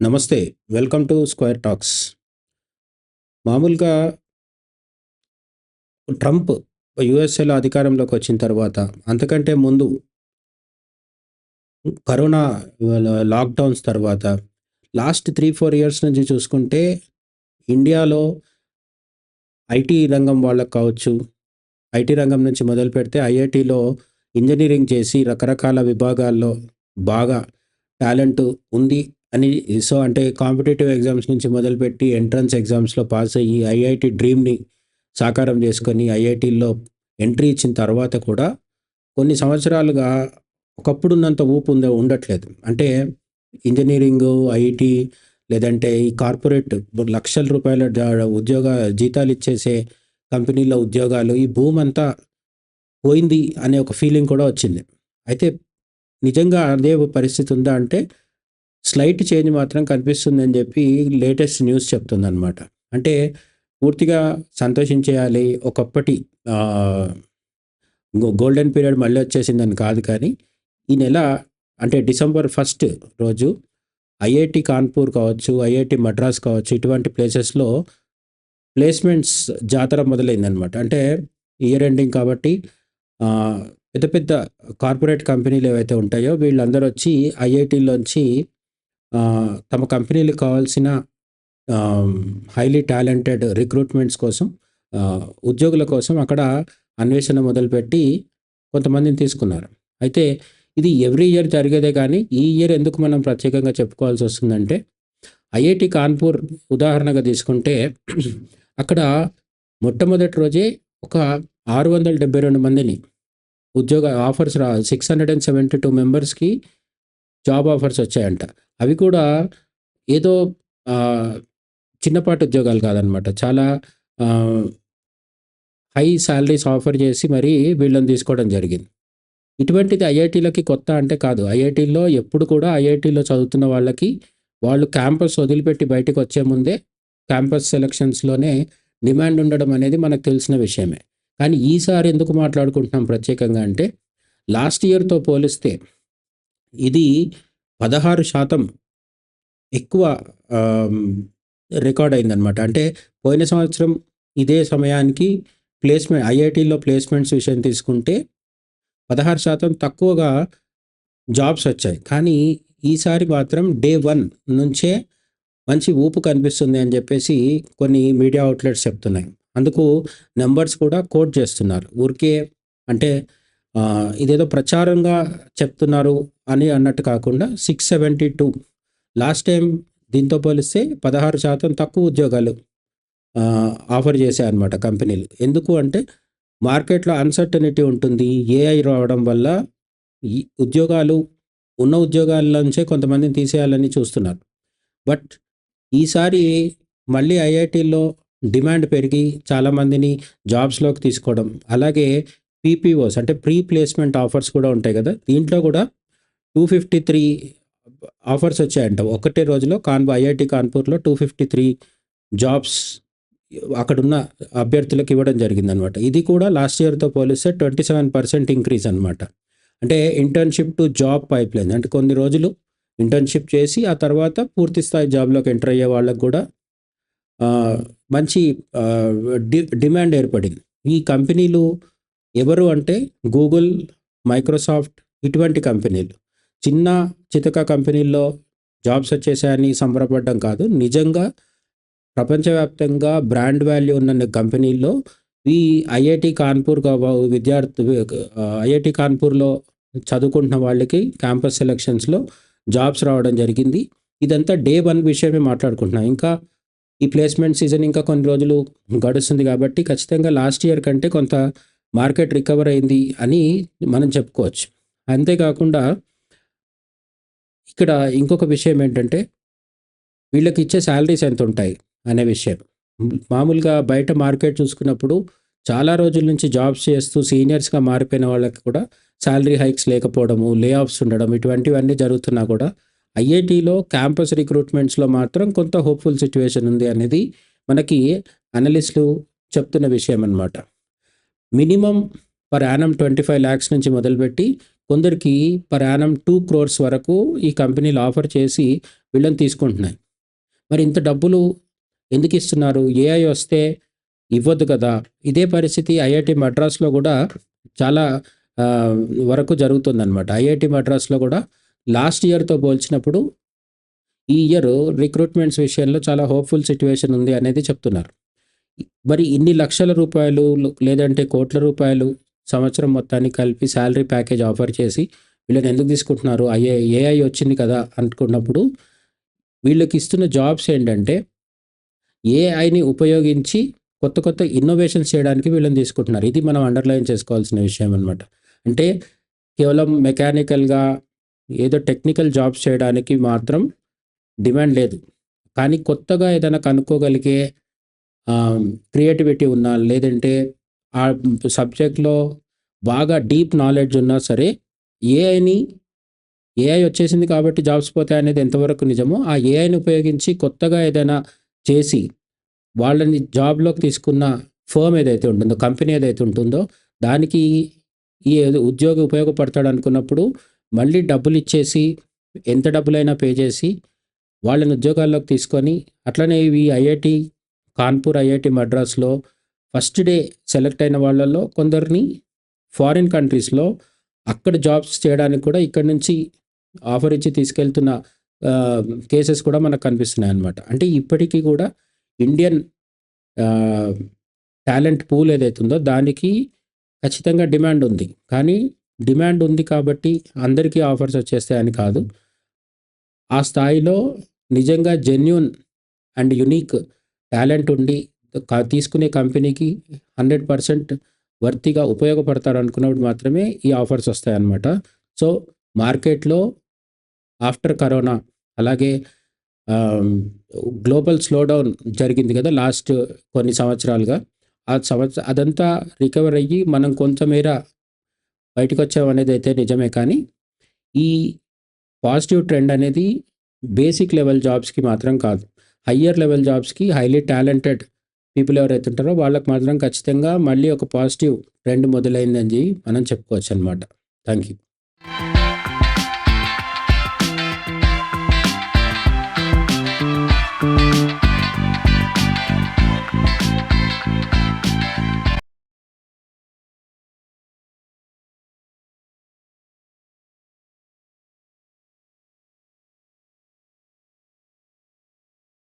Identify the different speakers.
Speaker 1: నమస్తే. Welcome to square talks. మామూలుగా Trump యుఎస్ఏలో అధికారంలోకి వచ్చిన తర్వాత, అంతకంటే ముందు కరోనా లాక్‌డౌన్స్ తర్వాత, లాస్ట్ 3, 4 ఇయర్స్ నుంచి చూసుకుంటే, ఇండియాలో ఐటీ రంగం వాళ్ళకి కావచ్చు, ఐటీ రంగం నుంచి మొదలుపెడితే ఐఐటీలో ఇంజనీరింగ్ చేసి రకరకాల విభాగాల్లో బాగా టాలెంట్ ఉంది అని సో, అంటే కాంపిటేటివ్ ఎగ్జామ్స్ నుంచి మొదలుపెట్టి ఎంట్రన్స్ ఎగ్జామ్స్‌లో పాస్ అయ్యి ఐఐటి డ్రీమ్‌ని సాకారం చేసుకొని ఐఐటీల్లో ఎంట్రీ ఇచ్చిన తర్వాత కూడా, కొన్ని సంవత్సరాలుగా ఒకప్పుడున్నంత ఊపు ఉంద ఉండట్లేదు. అంటే ఇంజనీరింగ్ ఐటీ లేదంటే ఈ కార్పొరేట్ లక్షల రూపాయల ఉద్యోగ జీతాలు ఇచ్చేసే కంపెనీలో ఉద్యోగాలు ఈ భూమంతా పోయింది అనే ఒక ఫీలింగ్ కూడా వచ్చింది. అయితే నిజంగా అదే పరిస్థితి ఉందా అంటే, స్లైట్ చేంజ్ మాత్రం కనిపిస్తుందని చెప్పి లేటెస్ట్ న్యూస్ చెప్తుందనమాట. అంటే పూర్తిగా సంతోషించేయాలి. ఒకప్పటి గోల్డెన్ పీరియడ్ మళ్ళీ వచ్చేసిందని కాదు కానీ, ఈ నెల అంటే డిసెంబర్ ఫస్ట్ రోజు ఐఐటి కాన్పూర్ కావచ్చు, ఐఐటి మద్రాస్ కావచ్చు, ఇటువంటి ప్లేసెస్‌లో ప్లేస్‌మెంట్స్ జాతర మొదలైందనమాట. అంటే ఇయర్ ఎండింగ్ కాబట్టి పెద్ద పెద్ద కార్పొరేట్ కంపెనీలు ఏవైతే ఉంటాయో వీళ్ళందరూ వచ్చి ఐఐటీలోంచి తమ కంపెనీలకు కావాల్సిన హైలీ టాలెంటెడ్ రిక్రూట్‌మెంట్స్ కోసం ఉద్యోగుల కోసం అక్కడ అన్వేషణ మొదలుపెట్టి కొంతమందిని తీసుకున్నారు. అయితే ఇది ఎవ్రీ ఇయర్ జరిగేదే కానీ, ఈ ఇయర్ ఎందుకు మనం ప్రత్యేకంగా చెప్పుకోవాల్సి వస్తుందంటే, ఐఐటి కాన్పూర్ ఉదాహరణగా తీసుకుంటే అక్కడ మొట్టమొదటి రోజే ఒక 672 మందిని ఉద్యోగ ఆఫర్స్ రా 672 మెంబర్స్‌కి జాబ్ ఆఫర్స్ వచ్చాయంట. అవి కూడా ఏదో చిన్నపాటి ఉద్యోగాలు కాదనమాట. చాలా హై శాలరీస్ ఆఫర్ చేసి మరీ వీళ్ళని తీసుకోవడం జరిగింది. ఇటువంటిది ఐఐటీలకి కొత్త అంటే కాదు. ఐఐటీల్లో ఎప్పుడు కూడా ఐఐటీలో చదువుతున్న వాళ్ళకి వాళ్ళు క్యాంపస్ వదిలిపెట్టి బయటకు వచ్చే ముందే క్యాంపస్ సెలక్షన్స్‌లోనే డిమాండ్ ఉండడం అనేది మనకు తెలిసిన విషయమే. కానీ ఈసారి ఎందుకు మాట్లాడుకుంటున్నాం ప్రత్యేకంగా అంటే, లాస్ట్ ఇయర్‌తో పోలిస్తే ఇది 16% ఎక్కువ రికార్డ్ అయిందనమాట. అంటే పోయిన సంవత్సరం ఇదే సమయానికి ప్లేస్‌మెంట్ ఐఐటీలో ప్లేస్‌మెంట్స్ విషయం తీసుకుంటే 16% తక్కువగా జాబ్స్ వచ్చాయి. కానీ ఈసారి మాత్రం డే వన్ నుంచే మంచి ఊపు కనిపిస్తుంది అని చెప్పేసి కొన్ని మీడియా అవుట్‌లెట్స్ చెప్తున్నాయి. అందుకు నెంబర్స్ కూడా కోట్ చేస్తున్నారు. ఊరికే అంటే ఇదేదో ప్రచారంగా చెప్తున్నారు అని అన్నట్టు కాకుండా 672 లాస్ట్ టైం దీంతో పోలిస్తే 16% తక్కువ ఉద్యోగాలు ఆఫర్ చేశాయన్నమాట కంపెనీలు. ఎందుకు అంటే మార్కెట్‌లో అన్‌సర్టెనిటీ ఉంటుంది. ఏఐ రావడం వల్ల ఈ ఉద్యోగాలు ఉన్న ఉద్యోగాల నుంచే కొంతమందిని తీసేయాలని చూస్తున్నారు. బట్ ఈసారి మళ్ళీ ఐఐటీలో డిమాండ్ పెరిగి చాలామందిని జాబ్స్‌లోకి తీసుకోవడం, అలాగే పీపీఓస్ అంటే ప్రీ ప్లేస్‌మెంట్ ఆఫర్స్ కూడా ఉంటాయి కదా! దీంట్లో కూడా 253 ఆఫర్స్ వచ్చాయంట. ఒకటే రోజులో కాన్పూర్ ఐఐటీ కాన్పూర్‌లో 253 జాబ్స్ అక్కడున్న అభ్యర్థులకు ఇవ్వడం జరిగిందనమాట. ఇది కూడా లాస్ట్ ఇయర్‌తో పోలిస్తే 27% ఇంక్రీజ్ అనమాట. అంటే ఇంటర్న్‌షిప్ టు జాబ్ పైప్‌లైన్ అంటే కొన్ని రోజులు ఇంటర్న్‌షిప్ చేసి ఆ తర్వాత పూర్తి స్థాయి జాబ్‌లోకి ఎంటర్ అయ్యే వాళ్ళకు కూడా మంచి డి డిమాండ్ ఏర్పడింది. ఈ కంపెనీలు ఎవరు అంటే గూగుల్, మైక్రోసాఫ్ట్ ఇటువంటి కంపెనీలు. చిన్న చితక కంపెనీల్లో జాబ్స్ వచ్చేసాయని సంబరపడడం కాదు. నిజంగా ప్రపంచవ్యాప్తంగా బ్రాండ్ వాల్యూ ఉన్న కంపెనీల్లో ఈ ఐఐటి కాన్పూర్ విద్యార్థి ఐఐటి కాన్పూర్‌లో చదువుకుంటున్న వాళ్ళకి క్యాంపస్ సెలక్షన్స్‌లో జాబ్స్ రావడం జరిగింది. ఇదంతా డే వన్ విషయమే మాట్లాడుకుంటున్నాం. ఇంకా ఈ ప్లేస్‌మెంట్ సీజన్ ఇంకా కొన్ని రోజులు గడుస్తుంది కాబట్టి ఖచ్చితంగా లాస్ట్ ఇయర్ కంటే కొంత మార్కెట్ రికవర్ అయింది అని మనం చెప్పుకోవచ్చు. అంతేకాకుండా ఇక్కడ ఇంకొక విషయం ఏంటంటే, వీళ్ళకి ఇచ్చే శాలరీస్ ఎంత ఉంటాయి అనే విషయం. మామూలుగా బయట మార్కెట్ చూసుకున్నప్పుడు చాలా రోజుల నుంచి జాబ్స్ చేస్తూ సీనియర్స్‌గా మారిపోయిన వాళ్ళకి కూడా శాలరీ హైక్స్ లేకపోవడము, లే ఆఫ్స్ ఉండడం ఇటువంటివన్నీ జరుగుతున్నా కూడా ఐఐటీలో క్యాంపస్ రిక్రూట్‌మెంట్స్‌లో మాత్రం కొంత హోప్‌ఫుల్ సిచ్యువేషన్ ఉంది అనేది మనకి అనలిస్ట్‌లు చెప్తున్న విషయం అనమాట. Minimum per annum twenty five lakhs నుంచి మొదలుపెట్టి కొందరికి పర్ యానమ్ 2 క్రోర్స్ వరకు ఈ కంపెనీలు ఆఫర్ చేసి వీళ్ళని తీసుకుంటున్నాయి. మరి ఇంత డబ్బులు ఎందుకు ఇస్తున్నారు? ఏఐ వస్తే ఇవ్వద్దు కదా. ఇదే పరిస్థితి ఐఐటి మద్రాస్లో కూడా చాలా వరకు జరుగుతుందన్నమాట. ఐఐటి మద్రాస్లో కూడా లాస్ట్ ఇయర్తో పోల్చినప్పుడు ఈ ఇయర్ రిక్రూట్మెంట్స్ విషయంలో చాలా హోప్ఫుల్ సిచ్యువేషన్ ఉంది అనేది చెప్తున్నారు. మరి ఇన్ని లక్షల రూపాయలు లేదంటే కోట్ల రూపాయలు సంవత్సరం మొత్తాన్ని కలిపి శాలరీ ప్యాకేజ్ ఆఫర్ చేసి వీళ్ళని ఎందుకు తీసుకుంటున్నారు? అయ్యే ఏఐ వచ్చింది కదా అనుకున్నప్పుడు వీళ్ళకి ఇస్తున్న జాబ్స్ ఏంటంటే ఏఐని ఉపయోగించి కొత్త కొత్త ఇన్నోవేషన్స్ చేయడానికి వీళ్ళని తీసుకుంటున్నారు. ఇది మనం అండర్లైన్ చేసుకోవాల్సిన విషయం అనమాట అంటే కేవలం మెకానికల్గా ఏదో టెక్నికల్ జాబ్స్ చేయడానికి మాత్రం డిమాండ్ లేదు. కానీ కొత్తగా ఏదైనా కనుక్కోగలిగే క్రియేటివిటీ ఉన్నా లేదంటే ఆ సబ్జెక్ట్లో బాగా డీప్ నాలెడ్జ్ ఉన్నా సరే ఏఐని ఏఐ వచ్చేసింది కాబట్టి జాబ్స్ పోతాయి అనేది ఎంతవరకు నిజమో ఆ ఏఐని ఉపయోగించి కొత్తగా ఏదైనా చేసి వాళ్ళని జాబ్లోకి తీసుకున్న ఫర్మ్ ఏదైతే ఉంటుందో కంపెనీ ఏదైతే ఉంటుందో దానికి ఈ ఉద్యోగి ఉపయోగపడతాడు అనుకున్నప్పుడు మళ్ళీ డబ్బులు ఇచ్చేసి ఎంత డబ్బులైనా పే చేసి వాళ్ళని ఉద్యోగాల్లోకి తీసుకొని అట్లనే ఇవి ఐఐటి కాన్పూర్ ఐఐటి మద్రాస్లో ఫస్ట్ డే సెలెక్ట్ అయిన వాళ్ళల్లో కొందరిని ఫారిన్ కంట్రీస్లో అక్కడ జాబ్స్ చేయడానికి కూడా ఇక్కడ నుంచి ఆఫర్ ఇచ్చి తీసుకెళ్తున్న కేసెస్ కూడా మనకు కనిపిస్తున్నాయి అన్నమాట. అంటే ఇప్పటికీ కూడా ఇండియన్ టాలెంట్ పూల్ ఏదైతే ఉందో దానికి ఖచ్చితంగా డిమాండ్ ఉంది. కానీ డిమాండ్ ఉంది కాబట్టి అందరికీ ఆఫర్స్ వచ్చేస్తాయని కాదు. ఆ స్థాయిలో నిజంగా జెన్యున్ అండ్ యునీక్ టాలెంట్ ఉండి తీసుకునే కంపెనీకి హండ్రెడ్ పర్సెంట్ వర్తిగా ఉపయోగపడతారు అనుకున్నప్పుడు మాత్రమే ఈ ఆఫర్స్ వస్తాయన్నమాట. సో మార్కెట్లో ఆఫ్టర్ కరోనా అలాగే గ్లోబల్ స్లోడౌన్ జరిగింది కదా లాస్ట్ కొన్ని సంవత్సరాలుగా. ఆ సంవత్సరం అదంతా రికవర్ అయ్యి మనం కొంతమేర బయటకు వచ్చామనేది అయితే నిజమే కానీ ఈ పాజిటివ్ ట్రెండ్ అనేది బేసిక్ లెవెల్ జాబ్స్కి మాత్రం కాదు. హయ్యర్ లెవెల్ జాబ్స్కి హైలీ టాలెంటెడ్ పీపుల్ ఎవరైతే ఉంటారో వాళ్ళకి మాత్రం ఖచ్చితంగా మళ్ళీ ఒక పాజిటివ్ ట్రెండ్ మొదలైందని మనం చెప్పుకోవచ్చు అనమాట థ్యాంక్ యూ